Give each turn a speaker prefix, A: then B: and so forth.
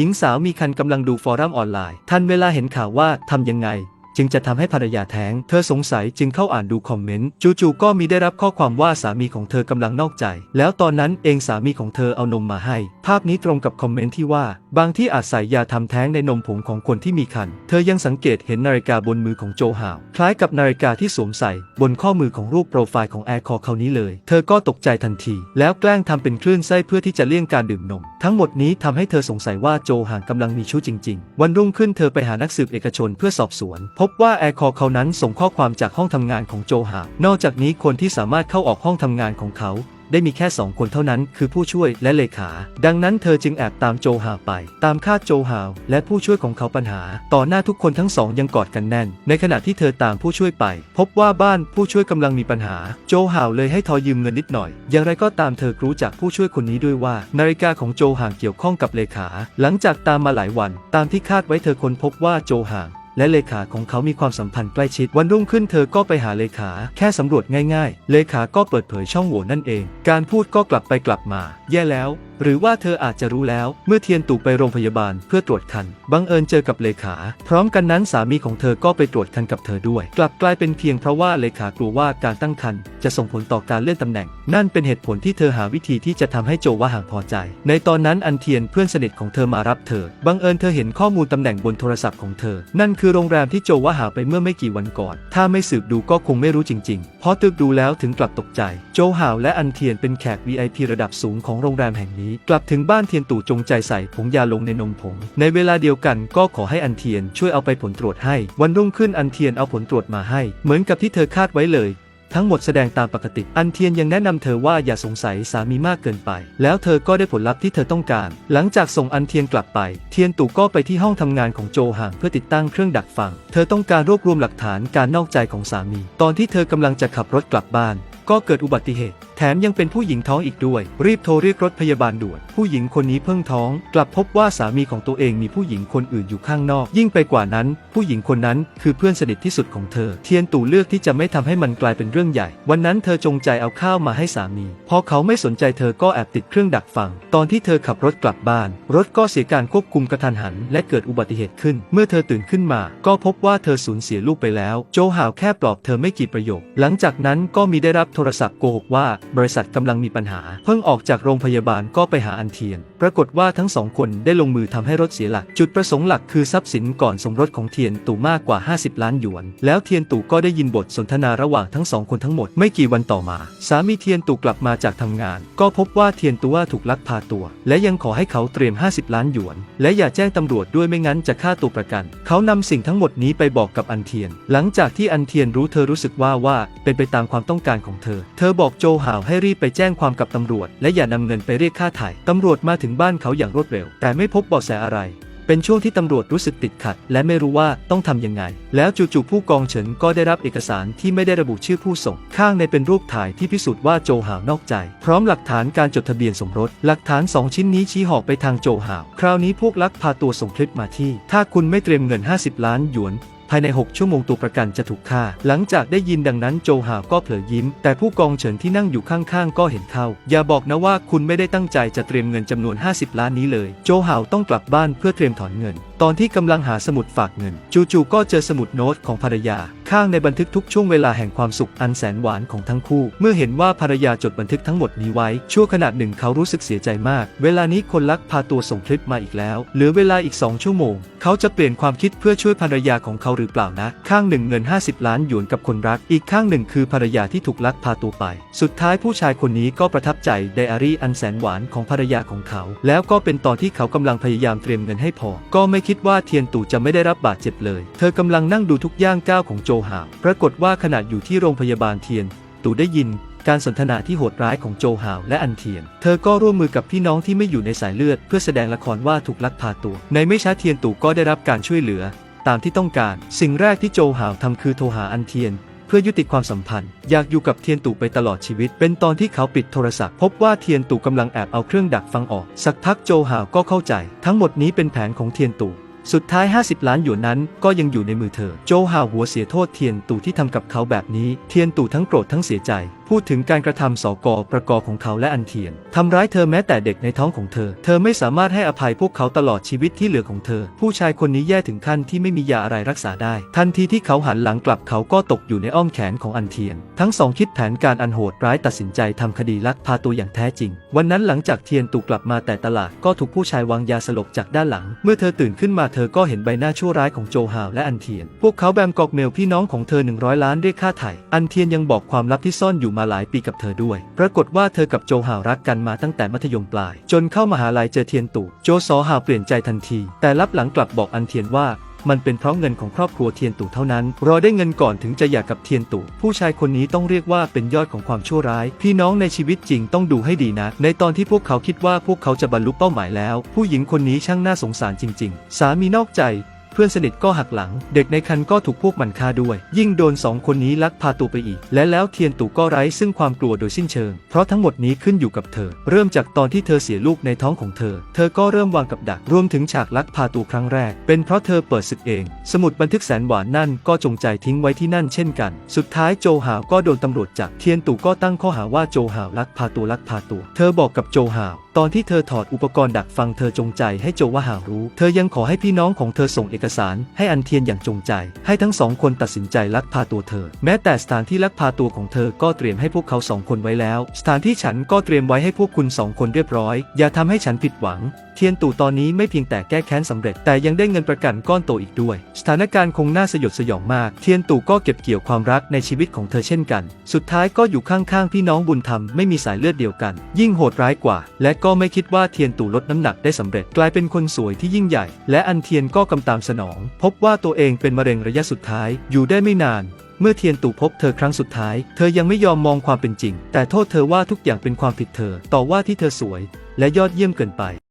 A: หญิงสาวมีคันกำลังดูฟอรัมออนไลน์ ทันเวลาเห็นข่าวว่าทำยังไง จึงจะทำให้ภรรยาแท้ง เธอสงสัยจึงเข้าอ่านดูคอมเมนต์จู่ๆก็มีได้รับข้อความว่าสามีของเธอกำลังนอกใจ แล้วตอนนั้นเองสามีของเธอเอานมมาให้ ภาพนี้ตรงกับคอมเมนต์ที่ว่า บางที่อาจใส่ยาทำแท้งในนมผงของคนที่มีคันเธอยังสังเกตเห็นนาฬิกาบนมือของโจฮาว คล้ายกับนาฬิกาที่สวมใส่ บนข้อมือของรูปโปรไฟล์ของแอร์คอร์เขานี้เลย เธอก็ตกใจทันที แล้วแกล้งทำเป็นคลื่นไส้เพื่อที่จะเลี่ยงการดื่มนม ทั้งหมดนี้ทำให้เธอสงสัยว่าโจห่างกำลังมีชู้จริง ๆ วันรุ่งขึ้นเธอไปหานักสืบเอกชนเพื่อสอบสวนพบว่าแอร์คอร์เขานั้นส่งข้อความจากห้องทำงานของโจฮานอกจากนี้คนที่สามารถเข้าออกห้องทำงานของเขา ได้มีแค่สองคนเท่านั้น คือผู้ช่วยและเลขา ดังนั้นเธอจึงแอบตามโจฮาไป ตามคาดโจฮาและผู้ช่วยของเขาปัญหา ต่อหน้าทุกคนทั้งสองยังกอดกันแน่น ในขณะที่เธอตามผู้ช่วยไป พบว่าบ้านผู้ช่วยกำลังมีปัญหา โจฮาเลยให้ทอยืมเงินนิดหน่อย อย่างไรก็ตามเธอรู้จากผู้ช่วยคนนี้ด้วยว่า นาฬิกาของโจห่างเกี่ยวข้องกับเลขา หลังจากตามมาหลายวัน ตามที่คาดไว้เธอค้นพบว่าโจห่าง และเลขาของเขามีความสัมพันธ์ใกล้ชิด วันรุ่งขึ้นเธอก็ไปหาเลขา แค่สำรวจง่ายๆ เลขาก็เปิดเผยช่องโหว่นั่นเอง การพูดก็กลับไปกลับมา แย่แล้ว หรือว่าเธออาจจะรู้แล้ว เมื่อเทียนตู่ไปโรงพยาบาลเพื่อตรวจคัน บังเอิญเจอกับเลขา พร้อมกันนั้นสามีของเธอก็ไปตรวจคันกับเธอด้วย กลับกลายเป็นเพียงเพราะว่าเลขากลัวว่าการตั้งคันจะส่งผลต่อการเลื่อนตำแหน่ง นั่นเป็นเหตุผลที่เธอหาวิธีที่จะทำให้โจว่าห่างพอใจ ในตอนนั้นอันเทียนเพื่อนสนิทของเธอมารับเธอ บังเอิญเธอเห็นข้อมูลตำแหน่งบนโทรศัพท์ของเธอ นั่นคือโรงแรมที่โจว่าหาไปเมื่อไม่กี่วันก่อน ถ้าไม่สืบดูก็คงไม่รู้จริงๆ เพราะตึกดูแล้วถึงกลับตกใจ โจหาวและอันเทียนเป็นแขก VIP ระดับสูงของโรงแรมแห่งนี้ กลับถึงบ้านเทียนตู่จงใจใส่ผงยาลงในนมผง ในเวลาเดียวกันก็ขอให้อันเทียนช่วยเอาไปผลตรวจให้ วันรุ่งขึ้นอันเทียนเอาผลตรวจมาให้ เหมือนกับที่เธอคาดไว้เลย ทั้งหมดแสดงตามปกติ อันเทียนยังแนะนำเธอว่าอย่าสงสัยสามีมากเกินไป แล้วเธอก็ได้ผลลัพธ์ที่เธอต้องการ หลังจากส่งอันเทียนกลับไป เทียนตู่ก็ไปที่ห้องทำงานของโจห่างเพื่อติดตั้งเครื่องดักฟัง เธอต้องการรวบรวมหลักฐานการนอกใจของสามี ตอนที่เธอกำลังจะขับรถกลับบ้าน ก็เกิดอุบัติเหตุ แถมยังเป็นผู้หญิงท้องอีกด้วย รีบโทรเรียกรถพยาบาลด่วน ผู้หญิงคนนี้เพิ่งท้อง กลับพบว่าสามีของตัวเองมีผู้หญิงคนอื่นอยู่ข้างนอก ยิ่งไปกว่านั้น ผู้หญิงคนนั้นคือเพื่อนสนิทที่สุดของเธอ เทียนตู่เลือกที่จะไม่ทำให้มันกลายเป็นเรื่องใหญ่ วันนั้นเธอจงใจเอาข้าวมาให้สามี พอเขาไม่สนใจเธอก็แอบติดเครื่องดักฟัง ตอนที่เธอขับรถกลับบ้าน รถก็เสียการควบคุมกระทันหัน และเกิดอุบัติเหตุขึ้น เมื่อเธอตื่นขึ้นมา ก็พบว่าเธอสูญเสียลูกไปแล้ว โจหาวแค่ปลอบเธอไม่กี่ประโยค หลังจากนั้นก็มีได้รับโทรศัพท์โกหกว่าบริษัทกำลังมีปัญหา เพิ่งออกจากโรงพยาบาลก็ไปหาอันเทียน ปรากฏว่าทั้งสองคนได้ลงมือทำให้รถเสียหลัก จุดประสงค์หลักคือทรัพย์สินก่อนสมรสของเทียนตู่มากกว่า 50 ล้านหยวน แล้วเทียนตู่ก็ได้ยินบทสนทนาระหว่างทั้งสองคนทั้งหมดไม่กี่วันต่อมา สามีเทียนตู่กลับมาจากทำงาน ก็พบว่าเทียนตู่ว่าถูกลักพาตัว และยังขอให้เขาเตรียม 50 ล้านหยวน และอย่าแจ้งตำรวจด้วยไม่งั้นจะฆ่าตัวประกัน เขานำสิ่งทั้งหมดนี้ไปบอกกับอันเทียน หลังจากที่อันเทียนรู้เธอรู้สึกว่าว่าเป็นไปตามความต้องการของเธธอ เธอบอกโจหาวให้รีบไปแจ้งความกับตำรวจ และอย่านำเงินไปเรียกค่าไถ่ตำรวจมาถึงบ้านเขาอย่างรวดเร็ว แต่ไม่พบเบาะแสอะไรเป็นช่วงที่ตำรวจรู้สึกติดขัด และไม่รู้ว่าต้องทำยังไง แล้วจู่ๆผู้กองเฉินก็ได้รับเอกสารที่ไม่ได้ระบุชื่อผู้ส่ง ข้างในเป็นรูปถ่ายที่พิสูจน์ว่าโจหาวนอกใจ พร้อมหลักฐานการจดทะเบียนสมรส หลักฐาน 2 ชิ้นนี้ชี้หอกไปทางโจหาว คราวนี้พวกลักพาตัวส่งคลิปมาที่ ถ้าคุณไม่เตรียมเงิน 50 ล้านหยวน ภายใน 6 ชั่วโมงตัวประกันจะถูกฆ่า หลังจากได้ยินดังนั้นโจหาวก็เผลอยิ้ม แต่ผู้กองเฉินที่นั่งอยู่ข้างๆ ก็เห็นเข้า อย่าบอกนะว่าคุณไม่ได้ตั้งใจจะเตรียมเงินจำนวน 50 ล้านนี้เลย โจหาวต้องกลับบ้านเพื่อเตรียมถอนเงิน ตอนที่กำลังหาสมุดฝากเงิน จู่ๆก็เจอสมุดโน้ตของภรรยา ข้างในบันทึกทุกช่วงเวลาแห่งความสุขอันแสนหวานของทั้งคู่ เมื่อเห็นว่าภรรยาจดบันทึกทั้งหมดนี้ไว้ ชั่วขณะหนึ่งเขารู้สึกเสียใจมาก เวลานี้คนลักพาตัวส่งคลิปมาอีกแล้ว เหลือเวลาอีก2ชั่วโมง เขาจะเปลี่ยนความคิดเพื่อช่วยภรรยาของเขาหรือเปล่านะ ข้างหนึ่งเงิน 50 ล้านหยวนกับคนรัก อีกข้างหนึ่งคือภรรยาที่ถูกลักพาตัวไป สุดท้ายผู้ชายคนนี้ก็ประทับใจไดอารี่อันแสนหวานของภรรยาของเขา แล้วก็เป็นตอนที่เขากำลังพยายามเตรียมเงินให้พอ ก็ไม่คิดว่าเทียนตู่จะไม่ได้รับบาดเจ็บเลย เธอกำลังนั่งดูทุกย่างก้าวของโจหาวปรากฏว่าขณะอยู่ที่โรงพยาบาลเทียน ตู่ได้ยินการสนทนาที่โหดร้ายของโจหาวและอันเทียน เธอก็ร่วมมือกับพี่น้องที่ไม่อยู่ในสายเลือด เพื่อแสดงละครว่าถูกลักพาตัว ในไม่ช้าเทียนตู่ก็ได้รับการช่วยเหลือ ตามที่ต้องการ สิ่งแรกที่โจหาวทำคือโทรหาอันเทียน เพื่อยุติความสัมพันธ์ อยากอยู่กับเทียนตู่ไปตลอดชีวิต เป็นตอนที่เขาปิดโทรศัพท์ พบว่าเทียนตู่กำลังแอบเอาเครื่องดักฟังออก สักพักโจหาวก็เข้าใจ ทั้งหมดนี้เป็นแผนของเทียนตู่ สุดท้าย 50 ล้านหยวนนั้นก็ยังอยู่ในมือเธอ โจฮาหัวเสียโทษเทียนตู่ที่ทำกับเขาแบบนี้ เทียนตู่ทั้งโกรธทั้งเสียใจ พูดถึงการกระทำสอกประกอของเขาและอันเทียนทำร้ายเธอแม้แต่เด็กในท้องของเธอ เธอไม่สามารถให้อภัยพวกเขาตลอดชีวิตที่เหลือของเธอ ผู้ชายคนนี้แย่ถึงขั้นที่ไม่มียาอะไรรักษาได้ ทันทีที่เขาหันหลังกลับเขาก็ตกอยู่ในอ้อมแขนของอันเทียน ทั้งสองคิดแผนการอันโหดร้ายตัดสินใจทำคดีลักพาตัวอย่างแท้จริง วันนั้นหลังจากเทียนตู่กลับมาแต่ตลาดก็ถูกผู้ชายวางยาสลบจากด้านหลัง เมื่อเธอตื่นขึ้นมาเธอก็เห็นใบหน้าชั่วร้ายของโจฮาวและอันเทียน พวกเขาแบมกอกเมลพี่น้องของเธอ 100 ล้านเรียกค่าไถ่อันเทียนยังบอกความลับที่ซ่อนอยู่มาหลายปีกับเธอด้วย ปรากฏว่าเธอกับโจฮาวรักกันมาตั้งแต่มัธยมปลาย จนเข้ามหาลัยเจอเทียนตู่โจซอฮาวเปลี่ยนใจทันที แต่รับหลังกลับบอกอันเทียนว่า มันเป็นเพราะเงินของครอบครัวเทียนตู่เท่านั้น รอได้เงินก่อนถึงจะหย่ากกับเทียนตู่ ผู้ชายคนนี้ต้องเรียกว่าเป็นยอดของความชั่วร้าย พี่น้องในชีวิตจริงต้องดูให้ดีนะ ในตอนที่พวกเขาคิดว่าพวกเขาจะบรรลุเป้าหมายแล้ว ผู้หญิงคนนี้ช่างน่าสงสารจริง ๆ สามีนอกใจ พื่อนสนิทก็หักหลัง เด็กในคันก็ถูกพวกมันฆ่าด้วย ยิ่งโดนสองคนนี้ลักพาตัวไปอีก และแล้วเทียนตู่ก็ไร้ซึ่งความกลัวโดยสิ้นเชิง เพราะทั้งหมดนี้ขึ้นอยู่กับเธอ เริ่มจากตอนที่เธอเสียลูกในท้องของเธอ เธอก็เริ่มวางกับดัก รวมถึงฉากลักพาตัวครั้งแรก เป็นเพราะเธอเปิดศึกเอง สมุดบันทึกแสนหวานนั่นก็จงใจทิ้งไว้ที่นั่นเช่นกัน สุดท้ายโจหาวก็โดนตำรวจจับ เทียนตู่ก็ตั้งข้อหาว่าโจหาวลักพาตัวลักพาตัว เธอบอกกับโจหาวตอนที่เธอถอดอุปกรณ์ดักฟังเธอจงใจให้โจว่าหาวรู้ เธอยังขอให้พี่น้องของเธอส่งเอกสารให้อันเทียนอย่างจงใจ ให้ทั้งสองคนตัดสินใจลักพาตัวเธอ แม้แต่สถานที่ลักพาตัวของเธอก็เตรียมให้พวกเขาสองคนไว้แล้ว สถานที่ฉันก็เตรียมไว้ให้พวกคุณสองคนเรียบร้อย อย่าทำให้ฉันผิดหวัง เทียนตู่ตอนนี้ไม่เพียงแต่แก้แค้นสำเร็จ แต่ยังได้เงินประกันก้อนโตอีกด้วย สถานการณ์คงน่าสยดสยองมาก เทียนตู่ก็เก็บเกี่ยวความรักในชีวิตของเธอเช่นกัน สุดท้ายก็อยู่ข้างๆพี่น้องบุญธรรมไม่มีสายเลือดเดียวกัน ยิ่งโหดร้ายกว่า และก็ไม่คิดว่าเทียนตู่ลดน้ำหนักได้สำเร็จ กลายเป็นคนสวยที่ยิ่งใหญ่ และอันเทียนก็กำตามสนอง พบว่าตัวเองเป็นมะเร็งระยะสุดท้ายอยู่ได้ไม่นาน เมื่อเทียนตู่พบเธอครั้งสุดท้าย เธอยังไม่ยอมมองความเป็นจริง แต่โทษเธอว่าทุกอย่างเป็นความผิดเธอ ต่อว่าที่เธอสวย และยอดเยี่ยมเกินไป